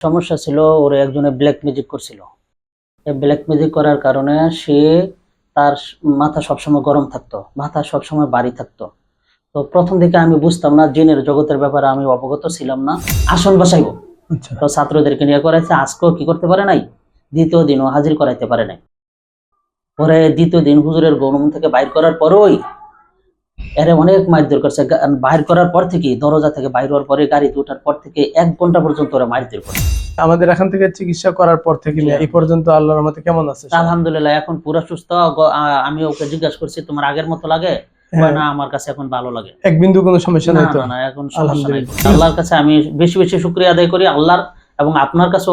সমস্যা ছিল ওর একজনে ব্ল্যাক ম্যাজিক করছিল। এই ব্ল্যাক ম্যাজিক করার কারণে সে তার মাথা সবসময় গরম থাকতো মাথা সবসময় বাড়ি থাকতো। তো প্রথম দিকে আমি বুঝতাম না জিনের জগতের ব্যাপারে আমি অবগত ছিলাম না আসন বসাইবো আচ্ছা। তো ছাত্রদেরকে নিয়ে করাইছে আজকেও কি করতে পারে নাই? দ্বিতীয় দিনও হাজির করাইতে পারে নাই। পরে দ্বিতীয় দিন হুজুরের গৌরম থেকে বাইর করার পরই এরে অনেক মারধর করছে বাইর করার পর থেকে দরজা থেকে বাইর হওয়ার পরে গাড়িতে ওঠার পর থেকে এক ঘণ্টা পর্যন্ত ওরা মারধর করছে আমাদের এখান থেকে চিকিৎসা করার পর থেকে এই পর্যন্ত আল্লাহর রহমতে কেমন আছে আলহামদুলিল্লাহ এখন পুরো সুস্থ। আমি ওকে জিজ্ঞাসা করছি তোমার আগের মতো লাগে? হ্যাঁ, না আমার কাছে এখন ভালো লাগে। এক বিন্দু কোনো সমস্যা নাই তো? না এখন সমস্যা নাই। আল্লাহর কাছে আমি বেশি বেশি শুক্রিয়া আদায় করি আল্লাহর এবং আপনার কাছে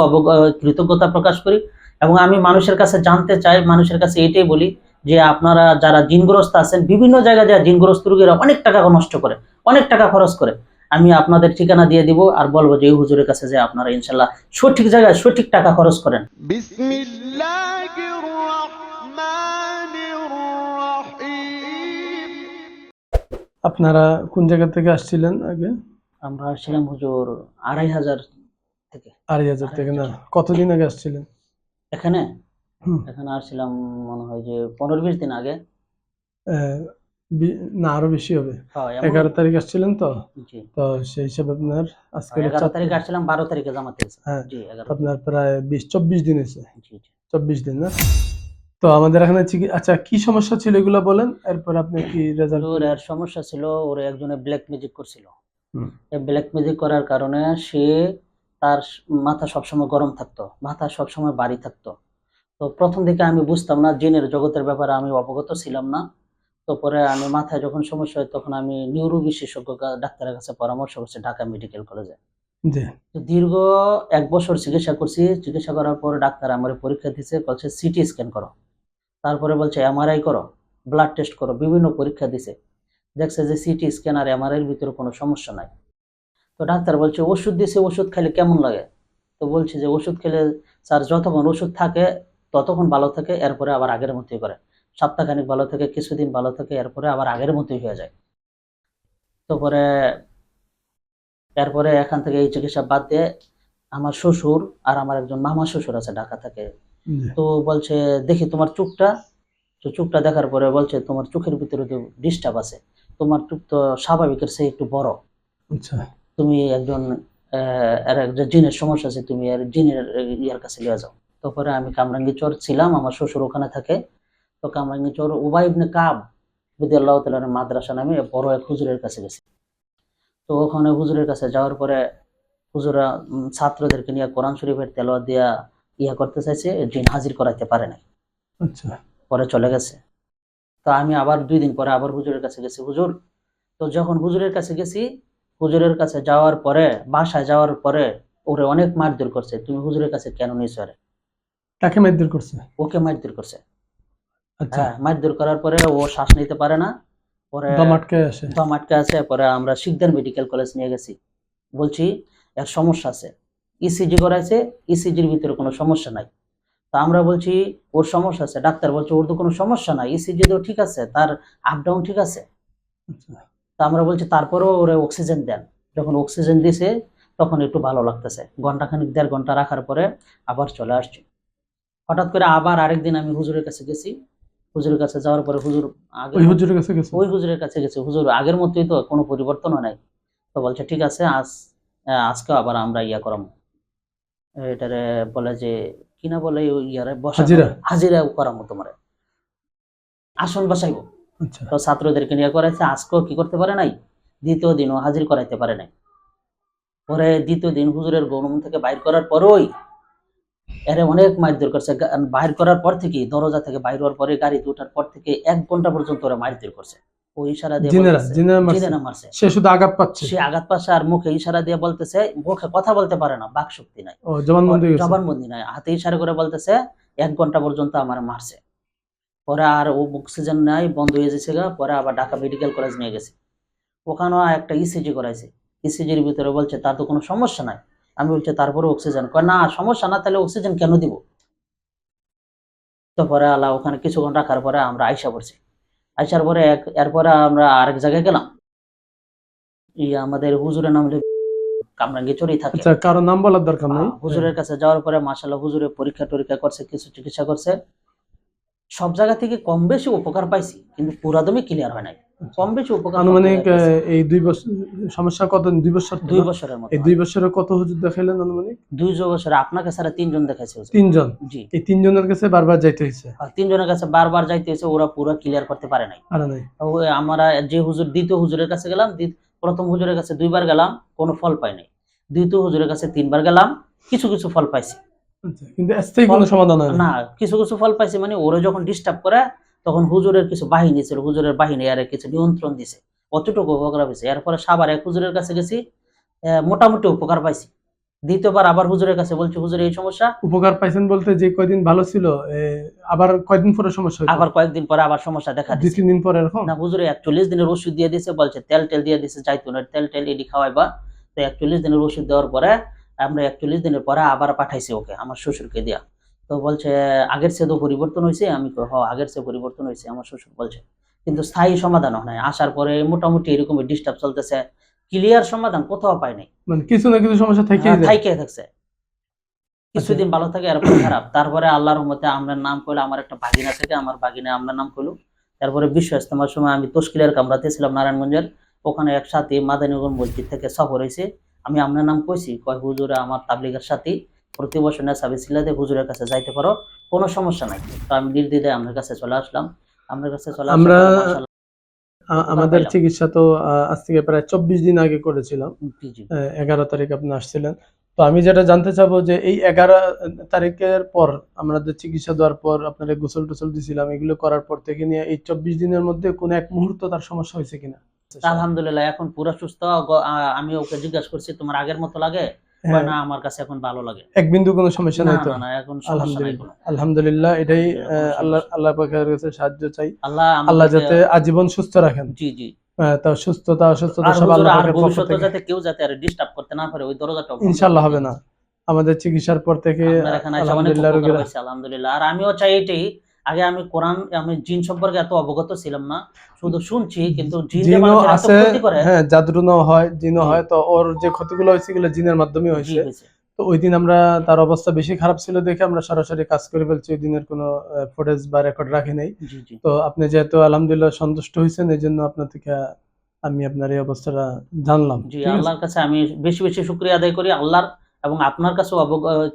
কৃতজ্ঞতা প্রকাশ করি। এবং আমি মানুষের কাছে জানতে চাই মানুষের কাছে এটাই বলি যে আপনারা যারা জিনগ্রস্ত আছেন বিভিন্ন জায়গায় যারা জিনগ্রস্ত রুগীরা অনেক টাকা নষ্ট করে অনেক টাকা খরচ করে। আমি আপনাদের ঠিকানা দিয়ে দিব আর বলব যে হুজুরের কাছে যে আপনারা ইনশাল্লাহ সঠিক জায়গায় সঠিক টাকা খরচ করেন। আপনারা কোন জায়গা থেকে আসছিলেন আগে? আমরা আসছিলাম হুজুর আড়াই হাজার থেকে। আড়াই হাজার থেকে না? কতদিন আগে আসছিলেন? এখানে? এখানে আসছিলাম মনে হয় যে পনেরো বিশ দিন আগে। না আরও বেশি হবে। এগারো তারিখ আসছিলেন তো? তো সেই হিসাবে আপনার আজকে এগারো তারিখ। আসছিলাম বারো তারিখে জামাতে হ্যাঁ। আপনার প্রায় বিশ চব্বিশ দিন জি চব্বিশ দিন না? তো আমাদের এখানে আচ্ছা কি সমস্যা ছিল এগুলো বলেন? এরপর আপনি কি রেজাল্ট ওর এর সমস্যা ছিল ওর একজনে ব্ল্যাক ম্যাজিক করছিল। হুম। এই ব্ল্যাক ম্যাজিক করার কারণে সে তার মাথা সবসময় গরম থাকতো মাথা সবসময় বাড়ি থাকতো। তো প্রথম দিকে আমি বুঝতাম না জিনের জগতের ব্যাপারে আমি অবগত ছিলাম না। তো পরে আমি মাথায় যখন সমস্যা হয় তখন আমি নিউরো বিশেষজ্ঞ ডাক্তারের কাছে পরামর্শ করছি ঢাকা মেডিকেল কলেজে। তো দীর্ঘ এক বছর চিকিৎসা করছি। চিকিৎসা করার পর ডাক্তার আমার পরীক্ষা দিচ্ছে বলছে সিটি স্ক্যান করো। তারপরে বলছে এমআরআই করো ব্লাড টেস্ট করো বিভিন্ন পরীক্ষা দিছে। দেখছে যে সিটি স্ক্যান আর এমআরআই এর ভিতরে কোনো সমস্যা নাই। তো ডাক্তার বলছে ওষুধ দিছে ওষুধ খেলে কেমন লাগে? তো বলছে যে ওষুধ খেলে স্যার যতক্ষণ ওষুধ থাকে ততক্ষণ ভালো থাকে এরপরে আবার আগের মতোই করে। সপ্তাহখানিক ভালো থাকে কিছুদিন ভালো থাকে এরপরে আবার আগের মতোই হয়ে যায়। তো পরে এরপরে এখান থেকে এই চিকিৎসা বাদ দিয়ে আমার শ্বশুর আর আমার একজন মামা শ্বশুর আছে ঢাকা থেকে। তো বলছে দেখি তোমার চোখটা। তো চোখটা দেখার পরে বলছে তোমার চোখের ভিতরে তো ডিস্টার্ব আছে। তোমার চোখ তো স্বাভাবিকের চেয়ে একটু বড়। আচ্ছা। তুমি একজন আহ, এর একজন জিনের সমস্যা আছে তুমি আর জিনের ইয়ার কাছে নিয়ে যাও। তারপরে আমি কামরাঙ্গি চর ছিলাম আমার শ্বশুর ওখানে থাকে। তো কামরাঙ্গি চর উবাই ইবনে কাব বিদি আল্লাহ তালার মাদ্রাসা নামে বড় এক হুজুরের কাছে গেছি। তো ওখানে হুজুরের কাছে যাওয়ার পরে হুজুরা ছাত্রদেরকে নিয়ে কোরআন শরীফের তেলোয়া দিয়া ইয়া করতে চাইছে জিন হাজির করাইতে পারে নাই। আচ্ছা। পরে চলে গেছে। তো আমি আবার দুই দিন পরে আবার হুজুরের কাছে গেছি হুজুর তো যখন হুজুরের কাছে গেছি হুজুরের কাছে যাওয়ার পরে বাসায় যাওয়ার পরে ওরে অনেক মারধর করছে তুমি হুজুরের কাছে কেন নিয়েছো আরে কাকে মারধর করছে? ওকে মারধর করছে। আচ্ছা। হ্যাঁ মারধর করার পরে ও শ্বাস নিতে পারে না। পরে দম আটকে আসে। দম আটকে আছে পরে আমরা শিকদার মেডিকেল কলেজ নিয়ে গেছি। বলছি এর সমস্যা আছে। ইসিজি করাইছে ইসিজির ভিতরে কোনো সমস্যা নাই। তা আমরা বলছি ওর সমস্যা আছে। ডাক্তার বলছে ওর তো কোনো সমস্যা নাই। ইসিজি তো ঠিক আছে তার আপ ডাউন ঠিক আছে। আচ্ছা। তা আমরা বলছি তারপরেও ওরে অক্সিজেন দেন। যখন অক্সিজেন দিছে তখন একটু ভালো লাগতেছে। ঘন্টাখানিক দেড় ঘণ্টা রাখার পরে আবার চলে আসছি। হঠাৎ করে আবার আরেকদিন আমি হুজুরের কাছে গেছি। হুজুরের কাছে যাওয়ার পরে হুজুর আগে ওই হুজুরের কাছে গেছে? ওই হুজুরের কাছে গেছে। হুজুর আগের মতোই তো কোনো পরিবর্তনও নাই। তো বলছে ঠিক আছে আজ আজকে আবার আমরা ইয়া করাম। এটারে বলে যে কিনা বলে ইয়ারে বসা হাজিরা? হাজিরা করামো তোমার। আসন বসাইবো। আচ্ছা। তো ছাত্রদেরকে নিয়ে করাইছে। আজকেও কি করতে পারে নাই? দ্বিতীয় দিনও হাজির করাইতে পারে নাই। পরে দ্বিতীয় দিন হুজুরের গৌরম থেকে বাইর করার পরই এরে অনেক মারধর করছে। গা- বাইর করার পর থেকে দরজা থেকে বাইর হওয়ার পরে গাড়িতে ওঠার পর থেকে এক ঘণ্টা পর্যন্ত ওরা মারধর করছে। ওই ইশারা দিয়ে মারছে। সে শুধু আঘাত পাচ্ছে। সে আঘাত পাশে আর মুখে ইশারা দিয়ে বলতেছে মুখে কথা বলতে পারে না বাক শক্তি নাই। জবানবন্দি নাই। হাতে ইশারা করে বলতেছে এক ঘণ্টা পর্যন্ত আমার মারছে। পরে আর ও অক্সিজেন নাই বন্ধ হয়ে যাচ্ছে গা পরে আবার ঢাকা মেডিকেল কলেজ নিয়ে গেছে। ওখানেও একটা ইসিজি করাইছে। ইসিজির ভিতরে বলছে তার তো কোনো সমস্যা নাই। আমি বলছি তারপরে অক্সিজেন কয় না সমস্যা না তাহলে অক্সিজেন কেন দিব? তো পরে আল্লাহ ওখানে কিছুক্ষণ রাখার পরে আমরা আইসা পড়ছি। আইসার পরে এক এরপরে আমরা আরেক জায়গায় গেলাম। ই আমাদের হুজুরের নাম হলো কামরাঙ্গি চড়ি থাকে। আচ্ছা কারও নাম বলার দরকার নাই? হ্যাঁ, হুজুরের কাছে যাওয়ার পরে মাসাল্লাহ হুজুরের পরীক্ষা টরীক্ষা করছে কিছু চিকিৎসা করছে। সব জায়গা থেকে কম বেশি উপকার পাইছি কিন্তু পুরাদমে ক্লিয়ার হয় নাই। কম বেশি উপকার আনুমানিক এই দুই বছর সমস্যা কত দুই বছর দুই বছরের মতো। এই দুই বছরে কত হুজুর দেখাইলেন আনুমানিক? দুই বছরে আপনাকে ছাড়া তিনজন দেখাইছে তিনজন? জি। এই তিনজনের কাছে বারবার যাইতে হয়েছে আর তিনজনের কাছে বারবার যাইতে হয়েছে ওরা পুরো ক্লিয়ার করতে পারে নাই। আর নাই। আমরা যে হুজুর দ্বিতীয় হুজুরের কাছে গেলাম প্রথম হুজুরের কাছে দুইবার গেলাম কোনো ফল পাই নাই। দ্বিতীয় হুজুরের কাছে তিনবার গেলাম কিছু কিছু ফল পাইছি। আচ্ছা কিন্তু স্থায়ী কোনো সমাধান হয় না না কিছু কিছু ফল পাইছি মানে ওরা যখন ডিস্টার্ব করে তখন হুজুরের কিছু বাহিনী ছিল হুজুরের বাহিনী আর কিছু নিয়ন্ত্রণ দিছে। অতটুকু উপকার পাইছে এরপরে সাবার এক হুজুরের কাছে গেছি মোটামুটি উপকার পাইছি। দ্বিতীয়বার আবার হুজুরের কাছে বলছি হুজুর এই সমস্যা? উপকার পাইছেন বলতে যে কয়দিন ভালো ছিল আবার কয়দিন পরে সমস্যা আবার কয়েকদিন পরে আবার সমস্যা দেখা দিচ্ছে তিন দিন পরে এরকম? না হুজুরে একচল্লিশ দিনের ওষুধ দিয়ে দিয়েছে বলছে তেল টেল দিয়ে দিয়েছে জাইতুনের তেল টেল এডি খাওয়াইবা। তো একচল্লিশ দিনের ওষুধ দেওয়ার পরে আমরা একচল্লিশ দিনের পরে আবার পাঠাইছি ওকে আমার শ্বশুরকে দিয়া। তো বলছে আগের চেয়ে তো পরিবর্তন হয়েছে আমি হ আগের চেয়ে পরিবর্তন হয়েছে আমার শ্বশুর বলছে। কিন্তু স্থায়ী সমাধান হয় নাই। আসার পরে মোটামুটি এরকমই ডিস্টার্ব চলতেছে। ক্লিয়ার সমাধান কোথাও পাই নাই। মানে কিছু না কিছু সমস্যা থেকেই যায়। থাইকে থাকছে। কিছুদিন ভালো থাকে এরপর খারাপ। তারপরে আল্লাহর মতে আমরা নাম করলে আমার একটা বাগিনা থেকে আমার বাগিনা আমরা নাম করল তারপরে বিশ্ব ইস্তেমার সময় আমি তস্কিলের কামরাতে ছিলাম নারায়ণগঞ্জের। ওখানে একসাথে মাদানীগঞ্জ মসজিদ থেকে সফর হয়েছে আমি আপনার নাম কইছি কয় হুজুরে আমার তাবলিগের সাথে প্রতি বছর নেশাবি সিলাতে হুজুরের কাছে যাইতে পারো কোনো সমস্যা নাই। তো আমি নির্দিদে আপনার কাছে চলে আসলাম। আপনার কাছে চলে আমরা- আমাদের চিকিৎসা তো আজ থেকে প্রায় চব্বিশ দিন আগে করেছিলাম। এগারো তারিখ আপনি আসছিলেন। তো আমি যেটা জানতে চাবো যে এই এগারো তারিখের পর আমাদের চিকিৎসা দেওয়ার পর আপনারা গোসল টোসল দিছিলাম এগুলো করার পর থেকে নিয়ে এই চব্বিশ দিনের মধ্যে কোনো এক মুহূর্ত তার সমস্যা হয়েছে কিনা? আলহামদুলিল্লাহ এখন পুরো সুস্থ। আমি ওকে জিজ্ঞাসা করছি তোমার আগের মতো লাগে? হ্যাঁ। না আমার কাছে এখন ভালো লাগে এক বিন্দু কোনো সমস্যা নাই তো? না এখন। আলহামদুলিল্লাহ। আলহামদুলিল্লাহ এটাই আল্লাহ আল্লাহ পাকের কাছে সাহায্য চাই। আল্লাহ আল্লাহ যাতে আজীবন সুস্থ রাখেন। জি জি। আহ, তো সুস্থতা অসুস্থতা সব আল্লাহ পক্ষ ভবিষ্যতে যাতে কেউ যাতে আর ডিস্টার্ব করতে না পারে ওই দরজাটা বন্ধ ইনশাল্লাহ হবে না। আমাদের চিকিৎসার পর থেকে অনেক আলহামদুলিল্লাহ রোগীরা আলহামদুলিল্লাহ। আর আমিও চাই এটাই আগে আমি কোরআন আমি জিন সম্পর্কে এত অবগত ছিলাম না শুধু শুনছি কিন্তু জিন আছে হ্যাঁ জাদুরুনও হয় জিনও হয় তো ওর যে ক্ষতিগুলো হয়েছে এগুলো জিনের মাধ্যমে হয়েছে। তো ওই দিন আমরা তার অবস্থা বেশি খারাপ ছিল দেখে আমরা সরাসরি কাজ করে ফেলছি ওই দিনের কোনো ফুটেজ বা রেকর্ড রাখি নাই। তো আপনি যেহেতু আলহামদুলিল্লাহ সন্তুষ্ট হয়েছেন এই জন্য আপনার থেকে আমি আপনার এই অবস্থাটা জানলাম। জি আল্লাহর কাছে আমি বেশি বেশি শুক্রিয়া আদায় করি আল্লাহর এবং আপনার কাছে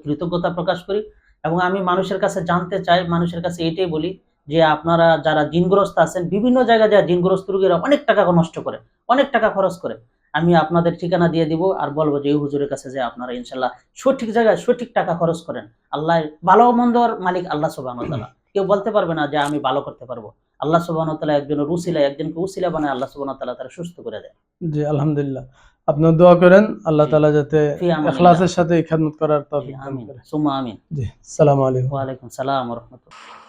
কৃতজ্ঞতা প্রকাশ করি। এবং আমি মানুষের কাছে জানতে চাই, মানুষের কাছে এটাই বলি যে আপনারা যারা জিনগ্রস্ত আছেন, বিভিন্ন জায়গায় যারা জিনগ্রস্ত রুগীরা অনেক টাকা নষ্ট করে, অনেক টাকা খরচ করে, আমি আপনাদের ঠিকানা দিয়ে দিব আর বলব যে, এই হুজুরের কাছে যে আপনারা ইনশাল্লাহ সঠিক জায়গায় সঠিক টাকা খরচ করেন। আল্লাহ ভালো মন্দর মালিক আল্লাহ সব ওয়া কেউ বলতে পারবে না যে, আমি ভালো করতে পারব। আল্লাহ সুবাহতালা ওয়া তাআলা একজনের উসিলা একজনকে উসিলা বানায় আল্লাহ সুবহানাহু ওয়া তাআলা তারা সুস্থ করে দেন জি আলহামদুলিল্লাহ। আপনার দোয়া করেন আল্লাহ তালা তাআলা যাতে ইখলাসের সাথে এই খেদমত করার তৌফিক দান আমিন করে। সুম্মা আমিন। জি আসসালামু আলাইকুম। ওয়ালাইকুম সালাম রহমতুল্লাহ।